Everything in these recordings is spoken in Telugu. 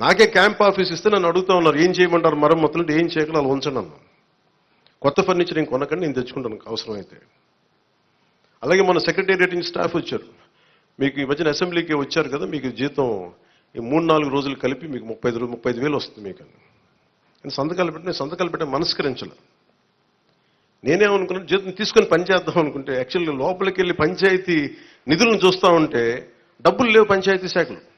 నాకే క్యాంప్ ఆఫీస్ ఇస్తే నన్ను అడుగుతా ఉన్నారు ఏం చేయమంటారు? మరమ్మతులు అంటే ఏం చేయకుండా అలా ఉంచండి కొత్త ఫర్నిచర్ నేను కొనకండి నేను తెచ్చుకుంటాను అవసరమైతే. అలాగే మన సెక్రటేరియట్ స్టాఫ్ వచ్చారు. మీకు ఈ మధ్యన అసెంబ్లీకి వచ్చారు కదా మీకు జీతం ఈ మూడు నాలుగు రోజులు కలిపి మీకు ముప్పై ఐదు ముప్పై ఐదు వేలు వస్తుంది మీకు నేను సంతకాలు పెట్టిన సంతకాలు పెట్టే మనస్కరించలే. నేనేమనుకున్నాను జీతం తీసుకొని పనిచేద్దాం అనుకుంటే యాక్చువల్లీ లోపలికి వెళ్ళి పంచాయతీ నిధులను చూస్తా ఉంటే డబ్బులు లేవు పంచాయతీ శాఖలు.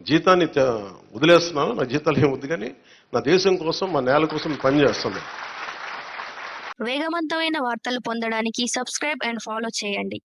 జీతాన్ని వదిలేస్తున్నాను. నా జీతాలు ఏమి వద్దు కానీ నా దేశం కోసం మా నేల కోసం పని వేగవంతమైన వార్తలు పొందడానికి సబ్స్క్రైబ్ అండ్ ఫాలో చేయండి.